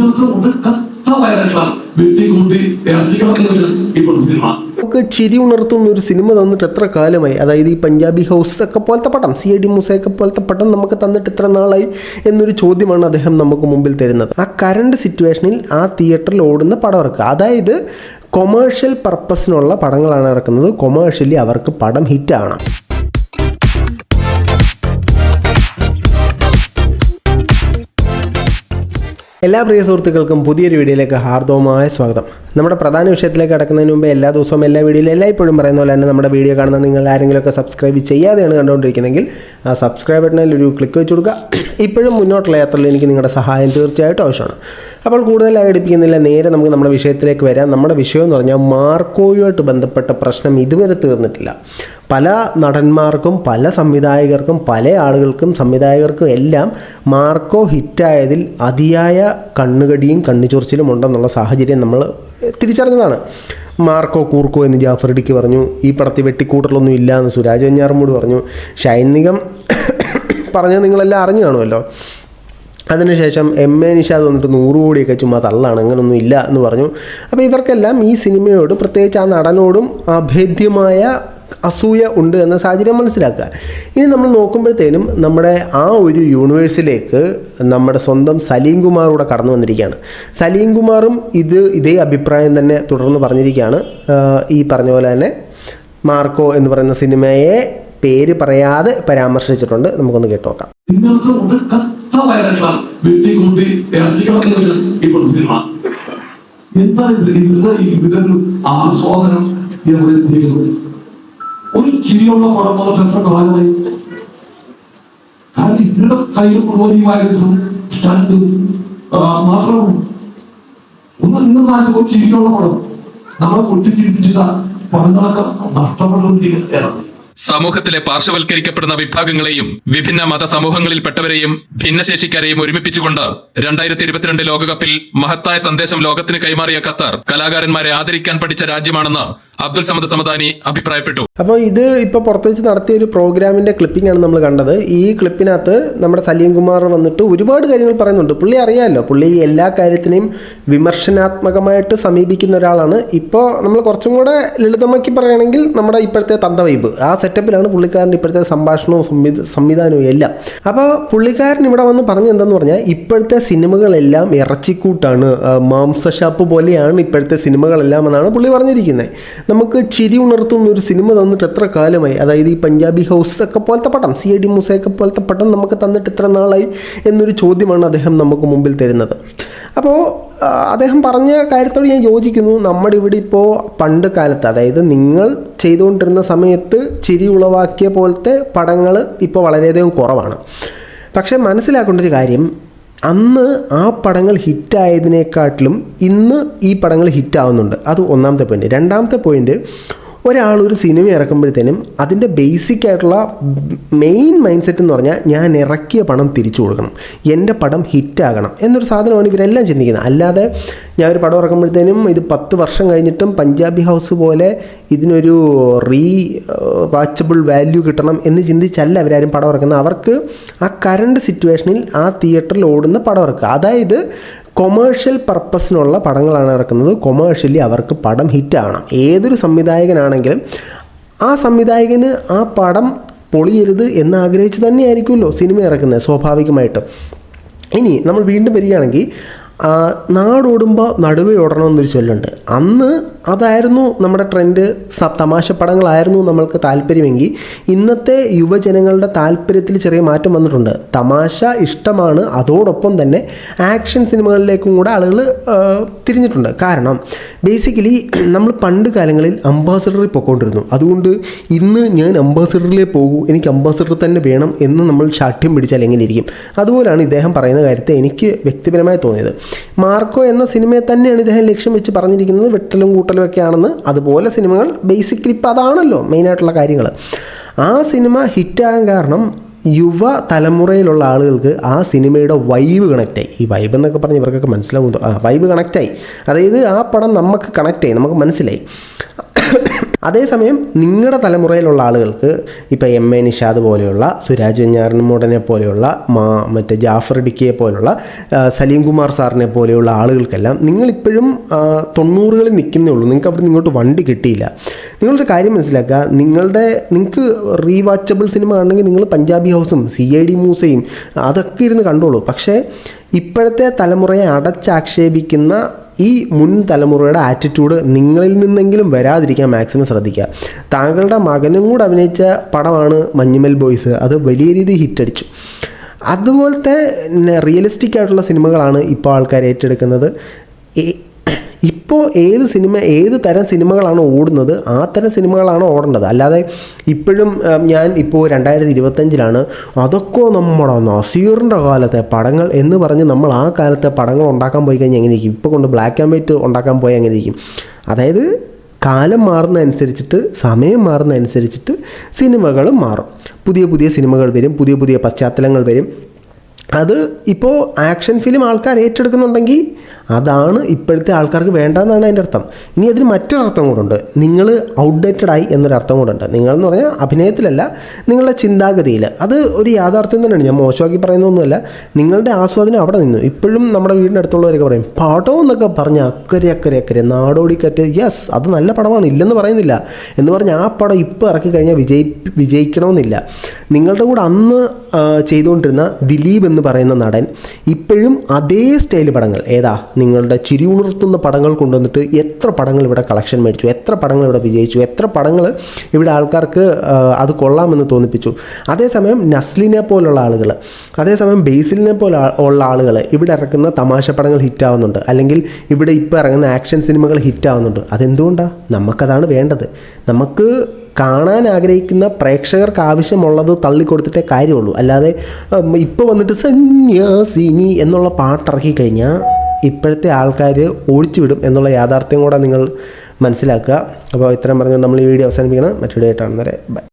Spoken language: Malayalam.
നിങ്ങൾക്ക് ഒരു കത്ത വയറക്ഷാണ് വെട്ടിക്കൂട്ടി ഇറച്ചിക്കളത്തിൽ ഇപ്പോൾ സിനിമ. ചിരി ഉണർത്തുന്ന ഒരു സിനിമ തന്നിട്ട് എത്ര കാലമായി? അതായത് ഈ പഞ്ചാബി ഹൗസ് ഒക്കെ പോലത്തെ പടം സി ഐ ഡി മൂസയൊക്കെ പോലത്തെ പടം നമുക്ക് തന്നിട്ട് എത്ര നാളായി എന്നൊരു ചോദ്യമാണ് അദ്ദേഹം നമുക്ക് മുമ്പിൽ തരുന്നത്. ആ കറണ്ട് സിറ്റുവേഷനിൽ ആ തിയേറ്ററിൽ ഓടുന്ന പടം ഇറക്കുക അതായത് കൊമേഴ്ഷ്യൽ പർപ്പസിനുള്ള പടങ്ങളാണ് ഇറക്കുന്നത്. കൊമേഴ്ഷ്യലി അവർക്ക് പടം ഹിറ്റാവണം എല്ലാ പ്രിയ സുഹൃത്തുക്കൾക്കും പുതിയൊരു വീഡിയോയിലേക്ക് ഹാർദവമായ സ്വാഗതം. നമ്മുടെ പ്രധാന വിഷയത്തിലേക്ക് കടക്കുന്നതിന് മുമ്പ് എല്ലാ ദിവസവും എല്ലാ വീഡിയോയിലും എല്ലായ്പ്പോഴും പറയുന്ന പോലെ തന്നെ നമ്മുടെ വീഡിയോ കാണുന്ന നിങ്ങൾ ആരെങ്കിലുമൊക്കെ സബ്സ്ക്രൈബ് ചെയ്യാതെയാണ് കണ്ടുകൊണ്ടിരിക്കുന്നതെങ്കിൽ ആ സബ്സ്ക്രൈബ് ബട്ടണിൽ ഒരു ക്ലിക്ക് വെച്ച് കൊടുക്കുക. ഇപ്പോഴും മുന്നോട്ടുള്ള യാത്രയിൽ എനിക്ക് നിങ്ങളുടെ സഹായം തീർച്ചയായിട്ടും ആവശ്യമാണ്. അപ്പോൾ കൂടുതൽ അടിപ്പിക്കുന്നില്ല നേരെ നമുക്ക് നമ്മുടെ വിഷയത്തിലേക്ക് വരാം. നമ്മുടെ വിഷയം എന്ന് പറഞ്ഞാൽ മാർക്കോയുമായിട്ട് ബന്ധപ്പെട്ട പ്രശ്നം ഇതുവരെ തീർന്നിട്ടില്ല. പല നടന്മാർക്കും പല സംവിധായകർക്കും പല ആളുകൾക്കും സംവിധായകർക്കും എല്ലാം മാർക്കോ ഹിറ്റായതിൽ അതിയായ കണ്ണുകടിയും കണ്ണുചൊറിച്ചിലും ഉണ്ടെന്നുള്ള സാഹചര്യം നമ്മൾ തിരിച്ചറിഞ്ഞതാണ്. മാർക്കോ കൂർക്കോ എന്ന് ജാഫർ ജാഫർഡിക്ക് പറഞ്ഞു ഈ പടത്തിൽ വെട്ടിക്കൂട്ടലൊന്നും ഇല്ല എന്ന് സുരാജ് വെഞ്ഞാറമ്മൂട് പറഞ്ഞു. ഷൈൻ നിഗം പറഞ്ഞത് നിങ്ങളെല്ലാം അറിഞ്ഞു കാണുമല്ലോ. അതിനുശേഷം എം എ നിഷാദ് വന്നിട്ട് നൂറ് കോടിയൊക്കെ ചുമ്മാ തള്ളാണ് അങ്ങനൊന്നും ഇല്ല എന്ന് പറഞ്ഞു. അപ്പോൾ ഇവർക്കെല്ലാം ഈ സിനിമയോട് പ്രത്യേകിച്ച് ആ നടനോടും അഭേദ്യമായ അസൂയ ഉണ്ട് എന്ന സാഹചര്യം മനസ്സിലാക്കുക. ഇനി നമ്മൾ നോക്കുമ്പോഴത്തേനും നമ്മുടെ ആ ഒരു യൂണിവേഴ്സിലേക്ക് നമ്മുടെ സ്വന്തം സലീം കുമാറൂടെ കടന്നു വന്നിരിക്കുകയാണ്. സലീം കുമാറും ഇത് ഇതേ അഭിപ്രായം തന്നെ തുടർന്ന് പറഞ്ഞിരിക്കുകയാണ്. ഈ പറഞ്ഞ പോലെ തന്നെ മാർക്കോ എന്ന് പറയുന്ന സിനിമയെ പേര് പറയാതെ പരാമർശിച്ചിട്ടുണ്ട്. നമുക്കൊന്ന് കേട്ടോക്കാം. നിങ്ങൾക്ക് ഒരു കത്ത വയറക്ഷാണ് വെട്ടിക്കൂട്ടി ഇറച്ചിക്കളത്തിൽ സിനിമ. എന്താ ഇത് ഇവരുടെ ആസ്വാദനം ഇവിടെ എത്തിയത് ഒരു ചിരിയുള്ള പടം വന്നിട്ട് എത്ര കാലമായി കാരണം ഇവരുടെ കയ്യിൽ മുഴുവൻ ഈ സ്റ്റണ്ട് മാത്രമാണ്. ഒന്ന് ഇന്ന് നാട്ടിൽ ഒരു ചിരിയുള്ള പടം. നമ്മളെ പൊട്ടിച്ചിരിപ്പിച്ചിട്ട പടങ്ങളൊക്കെ നഷ്ടപ്പെട്ടുകൊണ്ടിരിക്കുകയാണ്. സമൂഹത്തിലെ പാർശ്വവൽക്കരിക്കപ്പെടുന്ന വിഭാഗങ്ങളെയും വിഭിന്ന മത സമൂഹങ്ങളിൽപ്പെട്ടവരെയും ഭിന്നശേഷിക്കാരെയും ഒരുമിപ്പിച്ചുകൊണ്ട് രണ്ടായിരത്തി ഇരുപത്തിരണ്ട് ലോകകപ്പിൽ മഹത്തായ സന്ദേശം ലോകത്തിന് കൈമാറിയ ഖത്തർ കലാകാരന്മാരെ ആദരിക്കാൻ പഠിച്ച രാജ്യമാണെന്ന് അബ്ദുൽ സമദ് സമദാനി അഭിപ്രായപ്പെട്ടു. അപ്പോൾ ഇത് ഇപ്പോൾ പുറത്ത് വെച്ച് നടത്തിയ ഒരു പ്രോഗ്രാമിന്റെ ക്ലിപ്പിംഗ് ആണ് നമ്മൾ കണ്ടത്. ഈ ക്ലിപ്പിനകത്ത് നമ്മുടെ സലീം കുമാർ വന്നിട്ട് ഒരുപാട് കാര്യങ്ങൾ പറയുന്നുണ്ട്. പുള്ളി അറിയാമല്ലോ പുള്ളി എല്ലാ കാര്യത്തിനെയും വിമർശനാത്മകമായിട്ട് സമീപിക്കുന്ന ഒരാളാണ്. ഇപ്പോൾ നമ്മൾ കുറച്ചും കൂടെ ലളിതമാക്കി പറയുകയാണെങ്കിൽ നമ്മുടെ ഇപ്പോഴത്തെ തന്ത വൈബ്. ആ സെറ്റപ്പിലാണ് പുള്ളിക്കാരന്റെ ഇപ്പോഴത്തെ സംഭാഷണവും സംവിധ സംവിധാനവും എല്ലാം. അപ്പോൾ പുള്ളിക്കാരൻ ഇവിടെ വന്ന് പറഞ്ഞ എന്താന്ന് പറഞ്ഞാൽ ഇപ്പോഴത്തെ സിനിമകളെല്ലാം ഇറച്ചിക്കൂട്ടാണ്. മാംസഷാപ്പ് പോലെയാണ് ഇപ്പോഴത്തെ സിനിമകളെല്ലാം എന്നാണ് പുള്ളി പറഞ്ഞിരിക്കുന്നത്. നമുക്ക് ചിരി ഉണർത്തുന്ന ഒരു സിനിമ തന്നിട്ട് എത്ര കാലമായി? അതായത് ഈ പഞ്ചാബി ഹൗസ് ഒക്കെ പോലത്തെ പടം സി ഐ ഡി മൂസയൊക്കെ പോലത്തെ പടം നമുക്ക് തന്നിട്ട് എത്ര നാളായി എന്നൊരു ചോദ്യമാണ് അദ്ദേഹം നമുക്ക് മുമ്പിൽ തരുന്നത്. അപ്പോൾ അദ്ദേഹം പറഞ്ഞ കാര്യത്തോട് ഞാൻ യോജിക്കുന്നു. നമ്മുടെ ഇവിടെ ഇപ്പോൾ പണ്ട് കാലത്ത് അതായത് നിങ്ങൾ ചെയ്തുകൊണ്ടിരുന്ന സമയത്ത് ചിരി ഉളവാക്കിയ പോലത്തെ പടങ്ങൾ ഇപ്പോൾ വളരെയധികം കുറവാണ്. പക്ഷേ മനസ്സിലാക്കേണ്ട ഒരു കാര്യം അന്ന് ആ പടങ്ങൾ ഹിറ്റായതിനേക്കാട്ടിലും ഇന്ന് ഈ പടങ്ങൾ ഹിറ്റാവുന്നുണ്ട്. അത് ഒന്നാമത്തെ പോയിന്റ് രണ്ടാമത്തെ പോയിന്റ് ഒരാൾ ഒരു സിനിമ ഇറക്കുമ്പോഴത്തേനും അതിന്റെ ബേസിക് ആയിട്ടുള്ള മെയിൻ മൈൻഡ് സെറ്റ് എന്ന് പറഞ്ഞാൽ ഞാൻ ഇറക്കിയ പണം തിരിച്ചു കൊടുക്കണം. എന്റെ പടം ഹിറ്റാകണം എന്നൊരു സാധനമാണ് ഇവരെല്ലാം ചിന്തിക്കുന്നത്. അല്ലാതെ ഞാൻ ഒരു പടം ഇറക്കുമ്പോഴത്തേനും ഇത് പത്ത് വർഷം കഴിഞ്ഞിട്ടും പഞ്ചാബി ഹൗസ് പോലെ ഇതിനൊരു റീ വാച്ചബിൾ വാല്യൂ കിട്ടണം എന്ന് ചിന്തിച്ചല്ല അവരാരും പടം ഇറക്കുന്നത്. അവർക്ക് ആ കറണ്ട് സിറ്റുവേഷനിൽ ആ തിയേറ്ററിൽ ഓടുന്ന പടം ഇറക്കുക. അതായത് കൊമേഴ്ഷ്യൽ പർപ്പസിനുള്ള പടങ്ങളാണ് ഇറക്കുന്നത്. കൊമേഴ്ഷ്യലി അവർക്ക് പടം ഹിറ്റാകണം ഏതൊരു സംവിധായകനാണെങ്കിലും ആ സംവിധായകന് ആ പടം പൊളിയരുത് എന്ന് ആഗ്രഹിച്ച് തന്നെയായിരിക്കുമല്ലോ സിനിമ ഇറക്കുന്നത് സ്വാഭാവികമായിട്ടും. ഇനി നമ്മൾ വീണ്ടും വരികയാണെങ്കിൽ നാടോടുമ്പോൾ നടുവേ ഓടണം എന്നൊരു ചൊല്ലുണ്ട്. അന്ന് അതായിരുന്നു നമ്മുടെ ട്രെൻഡ് തമാശ പടങ്ങളായിരുന്നു നമ്മൾക്ക് താല്പര്യമെങ്കിൽ ഇന്നത്തെ യുവജനങ്ങളുടെ താല്പര്യത്തിൽ ചെറിയ മാറ്റം വന്നിട്ടുണ്ട്. തമാശ ഇഷ്ടമാണ് അതോടൊപ്പം തന്നെ ആക്ഷൻ സിനിമകളിലേക്കും കൂടെ ആളുകൾ തിരിഞ്ഞിട്ടുണ്ട്. കാരണം ബേസിക്കലി നമ്മൾ പണ്ട് കാലങ്ങളിൽ അംബാസഡറിൽ പോയിക്കൊണ്ടിരുന്നു. അതുകൊണ്ട് ഇന്ന് ഞാൻ അംബാസഡറിലേ പോകൂ എനിക്ക് അംബാസഡർ തന്നെ വേണം എന്ന് നമ്മൾ ശാഠ്യം പിടിച്ചാൽ എങ്ങനെ ഇരിക്കും? അതുപോലാണ് ഇദ്ദേഹം പറയുന്ന കാര്യത്തെ എനിക്ക് വ്യക്തിപരമായി തോന്നിയത്. മാർക്കോ എന്ന സിനിമയെ തന്നെയാണ് ഇദ്ദേഹം ലക്ഷ്യം വെച്ച് പറഞ്ഞിരിക്കുന്നത്. വെട്ടലും കൂട്ടലും ഒക്കെ ആണെന്ന്. അതുപോലെ സിനിമകൾ ബേസിക്കലി ഇപ്പോൾ അതാണല്ലോ മെയിനായിട്ടുള്ള കാര്യങ്ങൾ. ആ സിനിമ ഹിറ്റാകാൻ കാരണം യുവ തലമുറയിലുള്ള ആളുകൾക്ക് ആ സിനിമയുടെ വൈബ് കണക്റ്റായി ഈ വൈബ് എന്നൊക്കെ പറഞ്ഞ് ഇവർക്കൊക്കെ മനസ്സിലാവും. ആ വൈബ് കണക്റ്റായി അതായത് ആ പടം നമുക്ക് കണക്റ്റായി നമുക്ക് മനസ്സിലായി. അതേസമയം നിങ്ങളുടെ തലമുറയിലുള്ള ആളുകൾക്ക് ഇപ്പോൾ എം എ നിഷാദ് പോലെയുള്ള സുരാജ് വെഞ്ഞാറിനുമോടനെ പോലെയുള്ള മാ മറ്റേ ജാഫർ ഇടുക്കിയെ പോലുള്ള സലീം കുമാർ സാറിനെ പോലെയുള്ള ആളുകൾക്കെല്ലാം നിങ്ങളിപ്പോഴും തൊണ്ണൂറുകളിൽ നിൽക്കുന്നേ ഉള്ളൂ. നിങ്ങൾക്ക് അവിടെ ഇങ്ങോട്ട് വണ്ടി കിട്ടിയില്ല. നിങ്ങളൊരു കാര്യം മനസ്സിലാക്കുക. നിങ്ങളുടെ നിങ്ങൾക്ക് റീവാച്ചബിൾ സിനിമ ആണെങ്കിൽ നിങ്ങൾ പഞ്ചാബി ഹൗസും സി ഐ ഡി മൂസയും അതൊക്കെ ഇരുന്ന് കണ്ടോളൂ. പക്ഷേ ഇപ്പോഴത്തെ തലമുറയെ അടച്ചാക്ഷേപിക്കുന്ന ഈ മുൻ തലമുറയുടെ ആറ്റിറ്റ്യൂഡ് നിങ്ങളിൽ നിന്നെങ്കിലും വരാതിരിക്കാൻ മാക്സിമം ശ്രദ്ധിക്കുക. താങ്കളുടെ മകനും കൂടെ അഭിനയിച്ച പടമാണ് മഞ്ഞുമൽ ബോയ്സ്. അത് വലിയ രീതിയിൽ ഹിറ്റടിച്ചു അതുപോലത്തെ റിയലിസ്റ്റിക് ആയിട്ടുള്ള സിനിമകളാണ് ഇപ്പോൾ ആൾക്കാർ ഏറ്റെടുക്കുന്നത്. ഇപ്പോൾ ഏത് സിനിമ ഏത് തരം സിനിമകളാണ് ഓടുന്നത് ആ തരം സിനിമകളാണ് ഓടേണ്ടത്. അല്ലാതെ ഇപ്പോഴും ഞാൻ ഇപ്പോൾ രണ്ടായിരത്തി ഇരുപത്തഞ്ചിലാണ് അതൊക്കെ നമ്മുടെ നസീറിന്റെ കാലത്തെ പടങ്ങൾ എന്ന് പറഞ്ഞ് നമ്മൾ ആ കാലത്തെ പടങ്ങൾ ഉണ്ടാക്കാൻ പോയി കഴിഞ്ഞാൽ എങ്ങനെ ഇരിക്കും ഇപ്പോൾ കൊണ്ട് ബ്ലാക്ക് ആൻഡ് വൈറ്റ് ഉണ്ടാക്കാൻ പോയാൽ എങ്ങനെയിരിക്കും? അതായത് കാലം മാറുന്നതനുസരിച്ചിട്ട് സമയം മാറുന്നതനുസരിച്ചിട്ട് സിനിമകളും മാറും. പുതിയ പുതിയ സിനിമകൾ വരും പുതിയ പുതിയ പശ്ചാത്തലങ്ങൾ വരും. അത് ഇപ്പോൾ ആക്ഷൻ ഫിലിം ആൾക്കാർ ഏറ്റെടുക്കുന്നുണ്ടെങ്കിൽ അതാണ് ഇപ്പോഴത്തെ ആൾക്കാർക്ക് വേണ്ടതെന്നാണ് അതിന്റെ അർത്ഥം. ഇനി അതിന് മറ്റൊരർത്ഥം കൂടുണ്ട് നിങ്ങൾ ഔട്ട്ഡേറ്റഡ് ആയി എന്നൊരർത്ഥം കൂടുണ്ട് നിങ്ങളെന്ന് പറഞ്ഞാൽ അഭിനയത്തിലല്ല നിങ്ങളുടെ ചിന്താഗതിയിൽ അത് ഒരു യാഥാർത്ഥ്യം തന്നെയാണ്. ഞാൻ മോശമാക്കി പറയുന്നൊന്നുമല്ല നിങ്ങളുടെ ആസ്വാദനം അവിടെ നിന്നു. ഇപ്പോഴും നമ്മുടെ വീടിന്റെ അടുത്തുള്ളവരൊക്കെ പറയും പടം എന്നൊക്കെ പറഞ്ഞ് അക്കരെ അക്കരെ അക്കരെ നാടോടിക്കറ്റ് യെസ് അത് നല്ല പടമാണ്. ഇല്ലെന്ന് പറയുന്നില്ല. എന്ന് പറഞ്ഞാൽ ആ പടം ഇപ്പോൾ ഇറക്കി കഴിഞ്ഞാൽ വിജയി വിജയിക്കണമെന്നില്ല. നിങ്ങളുടെ കൂടെ അന്ന് ചെയ്തുകൊണ്ടിരുന്ന ദിലീപ് എന്ന് പറയുന്ന നടൻ ഇപ്പോഴും അതേ സ്റ്റൈൽ പടങ്ങൾ ഏതാ നിങ്ങളുടെ ചിരി ഉണർത്തുന്ന പടങ്ങൾ കൊണ്ടുവന്നിട്ട് എത്ര പടങ്ങൾ ഇവിടെ കളക്ഷൻ മേടിച്ചു എത്ര പടങ്ങൾ ഇവിടെ വിജയിച്ചു എത്ര പടങ്ങൾ ഇവിടെ ആൾക്കാർക്ക് അത് കൊള്ളാമെന്ന് തോന്നിപ്പിച്ചു. അതേസമയം നസ്ലിനെ പോലുള്ള ആളുകൾ അതേസമയം ബേസിലിനെ പോലെ ഉള്ള ആളുകൾ ഇവിടെ ഇറക്കുന്ന തമാശ പടങ്ങൾ ഹിറ്റാവുന്നുണ്ട് അല്ലെങ്കിൽ ഇവിടെ ഇപ്പോൾ ഇറങ്ങുന്ന ആക്ഷൻ സിനിമകൾ ഹിറ്റാവുന്നുണ്ട് അതെന്തുകൊണ്ടാണ് നമുക്കതാണ് വേണ്ടത്. നമുക്ക് കാണാൻ ആഗ്രഹിക്കുന്ന പ്രേക്ഷകർക്ക് ആവശ്യമുള്ളത് തള്ളിക്കൊടുത്തിട്ടേ കാര്യമുള്ളൂ. അല്ലാതെ ഇപ്പോൾ വന്നിട്ട് സന്യാസിനി എന്നുള്ള പാട്ടിറക്കി കഴിഞ്ഞാൽ ഇപ്പോഴത്തെ ആൾക്കാർ ഓടിച്ചു വിടും എന്നുള്ള യാഥാർത്ഥ്യം കൂടെ നിങ്ങൾ മനസ്സിലാക്കുക. അപ്പോൾ ഇത്രയും പറഞ്ഞുകൊണ്ട് നമ്മൾ ഈ വീഡിയോ അവസാനിപ്പിക്കണം. മറ്റൊരു ഡേറ്റ് വരെ ബൈ.